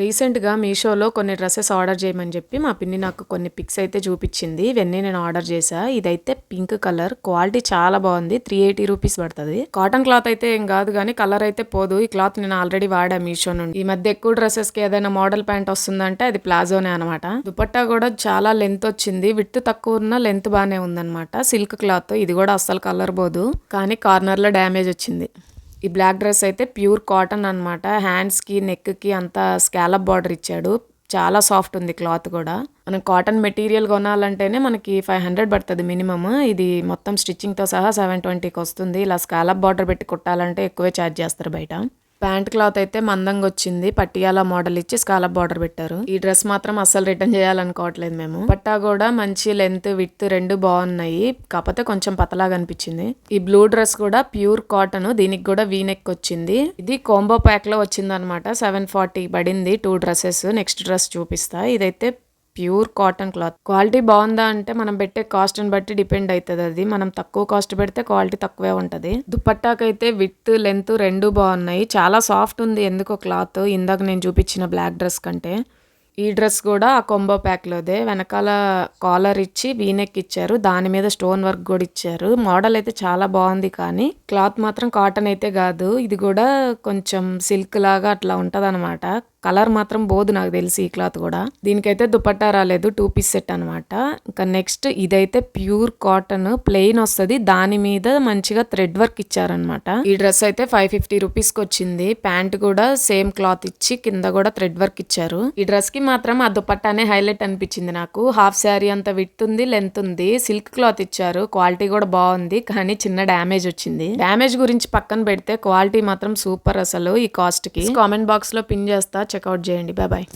రీసెంట్గా మీషోలో కొన్ని డ్రెస్సెస్ ఆర్డర్ చేయమని చెప్పి మా పిన్ని నాకు కొన్ని పిక్స్ అయితే చూపించింది. ఇవన్నీ నేను ఆర్డర్ చేశా. ఇదైతే పింక్ కలర్. క్వాలిటీ చాలా బాగుంది. త్రీ ఎయిటీ రూపీస్ పడుతుంది. కాటన్ క్లాత్ అయితే ఏం కాదు కానీ కలర్ అయితే పోదు. ఈ క్లాత్ నేను ఆల్రెడీ వాడా మీషో నుండి. ఈ మధ్య ఎక్కువ డ్రెస్సెస్కి ఏదైనా మోడల్ ప్యాంట్ వస్తుందంటే అది ప్లాజోనే అనమాట దుపట్టా కూడా చాలా లెంత్ వచ్చింది. విత్ తక్కువ ఉన్న లెంత్ బాగానే ఉందన్నమాట. Silk cloth. ఇది కూడా అస్సలు కలర్ పోదు. కానీ కార్నర్లో డ్యామేజ్ వచ్చింది. ఈ బ్లాక్ డ్రెస్ అయితే ప్యూర్ కాటన్ అనమాట హ్యాండ్స్కి నెక్కి అంతా స్కాలప్ బార్డర్ ఇచ్చాడు. చాలా సాఫ్ట్ ఉంది క్లాత్ కూడా. మనం కాటన్ మెటీరియల్ కొనాలంటేనే మనకి ఫైవ్ హండ్రెడ్ పడుతుంది మినిమమ్. ఇది మొత్తం స్టిచ్చింగ్తో సహా సెవెన్ ట్వంటీకి వస్తుంది. ఇలా స్కాలప్ బార్డర్ పెట్టి కుట్టాలంటే ఎక్కువే ఛార్జ్ చేస్తారు బయట. ప్యాంట్ క్లాత్ అయితే మందంగా వచ్చింది. పట్టియాలా మోడల్ ఇచ్చి స్కాలప్ బార్డర్ పెట్టారు. ఈ డ్రెస్ మాత్రం అస్సలు రిటర్న్ చేయాలనుకోవట్లేదు మేము. పట్టా కూడా మంచి లెంత్ విత్ రెండు బాగున్నాయి. కాకపోతే కొంచెం పతలాగా అనిపించింది. ఈ బ్లూ డ్రెస్ కూడా ప్యూర్ కాటన్. దీనికి కూడా వీనెక్ వచ్చింది. ఇది కాంబో ప్యాక్లో వచ్చింది అనమాట సెవెన్ ఫార్టీ పడింది. Two dresses. నెక్స్ట్ డ్రెస్ చూపిస్తా. ఇదైతే ప్యూర్ కాటన్ క్లాత్. క్వాలిటీ బాగుందా అంటే మనం పెట్టే కాస్ట్ని బట్టి డిపెండ్ అవుతుంది అది. మనం తక్కువ కాస్ట్ పెడితే క్వాలిటీ తక్కువే ఉంటుంది. దుపట్టాకైతే విత్ లెంత్ రెండు బాగున్నాయి. చాలా సాఫ్ట్ ఉంది ఎందుకో క్లాత్. ఇందాక నేను చూపించిన బ్లాక్ డ్రెస్ కంటే. ఈ డ్రెస్ కూడా ఆ కొంబో ప్యాక్లోదే వెనకాల కాలర్ ఇచ్చి వీనెక్ ఇచ్చారు. దాని మీద స్టోన్ వర్క్ కూడా ఇచ్చారు. మోడల్ అయితే చాలా బాగుంది కానీ క్లాత్ మాత్రం కాటన్ అయితే కాదు. ఇది కూడా కొంచెం సిల్క్ లాగా అట్లా ఉంటదన్నమాట. కలర్ మాత్రం బోదు నాకు తెలిసి ఈ క్లాత్ కూడా. దీనికైతే దుపట్టా రాలేదు టూ పీస్ సెట్ అనమాట ఇంకా నెక్స్ట్ ఇదైతే ప్యూర్ కాటన్ ప్లెయిన్ వస్తుంది. దాని మీద మంచిగా థ్రెడ్ వర్క్ ఇచ్చారనమాట ఈ డ్రెస్ అయితే ఫైవ్ ఫిఫ్టీ రూపీస్కి వచ్చింది. ప్యాంట్ కూడా సేమ్ క్లాత్ ఇచ్చి కింద కూడా థ్రెడ్ వర్క్ ఇచ్చారు. ఈ డ్రెస్కి మాత్రం ఆ దుపట్టానే హైలైట్ అనిపించింది నాకు. హాఫ్ శారీ అంత విత్ ఉంది లెంత్ ఉంది. సిల్క్ క్లాత్ ఇచ్చారు. క్వాలిటీ కూడా బాగుంది కానీ చిన్న డ్యామేజ్ వచ్చింది. డ్యామేజ్ గురించి పక్కన పెడితే క్వాలిటీ మాత్రం సూపర్ అసలు ఈ కాస్ట్కి కామెంట్ బాక్స్లో పిన్ చేస్తా. చెక్అవుట్ చేయండి బాయ్ బాయ్